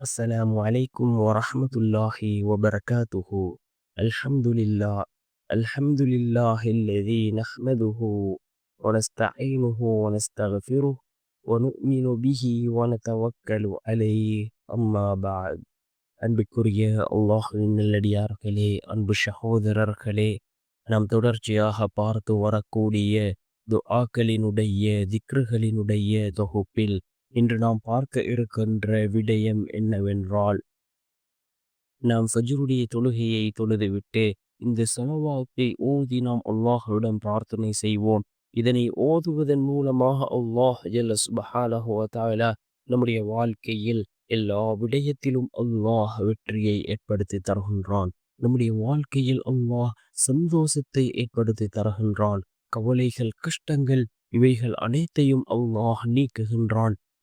السلام عليكم ورحمة الله وبركاته الحمد لله الحمد لله الذي نحمده ونستعينه ونستغفره ونؤمن به ونتوكل عليه أما بعد அன்பிற்குரிய அல்லாஹுவின் நல்லடியார்களே அன்பு சகோதரர்களே நாம் தொடர்ச்சியாக பார்த்து வரக்கூடிய துஆக்களினுடைய திக்ருகளினுடைய தொகுப்பில் இன்று நாம் பார்க்க இருக்கின்ற விடயம் என்னவென்றால் நாம் ஃபஜ்ருடைய தொழுகையை தொழுதுவிட்டு இந்த சலவாத்தை ஓதி நாம் அல்லாஹுடன் பிரார்த்தனை செய்வோம். இதனை ஓதுவதன் மூலமாக அல்லாஹ் ஜல்ல நம்முடைய வாழ்க்கையில் எல்லா விடயத்திலும் அல்லாஹ் வெற்றியை ஏற்படுத்தி தருகின்றான். நம்முடைய வாழ்க்கையில் அல்லாஹ் சந்தோஷத்தை ஏற்படுத்தி தருகின்றான். கவலைகள் கஷ்டங்கள் இவைகள் அனைத்தையும் அல்லாஹ் நீக்குகின்றான்.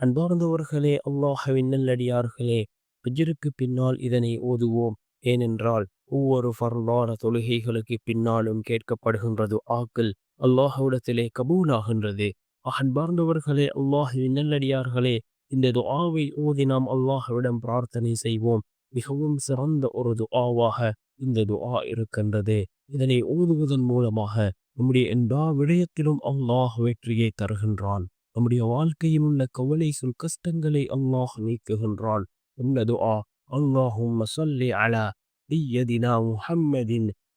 அன்பார்ந்தவர்களே அல்லாஹவின் நல்லடியார்களே பிஜருக்கு பின்னால் இதனை ஓதுவோம். ஏனென்றால் ஒவ்வொரு ஃபர்லான தொழுகைகளுக்கு பின்னாலும் கேட்கப்படுகின்றது ஆக்கள் அல்லாஹவிடத்திலே கபூலாகின்றது. அன்பார்ந்தவர்களே அல்லாஹுவின் நல்லடியார்களே இந்த துஆவை ஓதி நாம் அல்லாஹ்விடம் பிரார்த்தனை செய்வோம். மிகவும் சிறந்த ஒரு துஆவாக இந்த துஆ இருக்கின்றது. இதனை ஓதுவதன் மூலமாக நம்முடைய எல்லா விடயத்திலும் அல்லாஹ் வெற்றியை தருகின்றான். நம்முடைய வாழ்க்கையில் உள்ள கவலைகள் கஷ்டங்களை அல்லாஹ் நீக்குகின்றான் இந்த துஆ اللهم صل على سيدنا محمد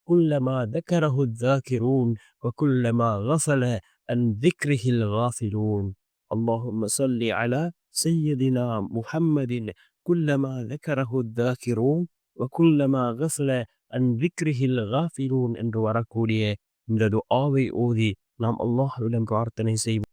كلما ذكره الذاكرون وكلما غفل عن ذكره الغافلون اللهم صل على سيدنا محمد كلما ذكره الذاكرون وكلما غفل عن ذكره الغافلون என்று வரக்கூடிய இந்த துஆவை ஓதி நாம் அல்லாஹ்விடம் பிரார்த்தனை செய்வோம்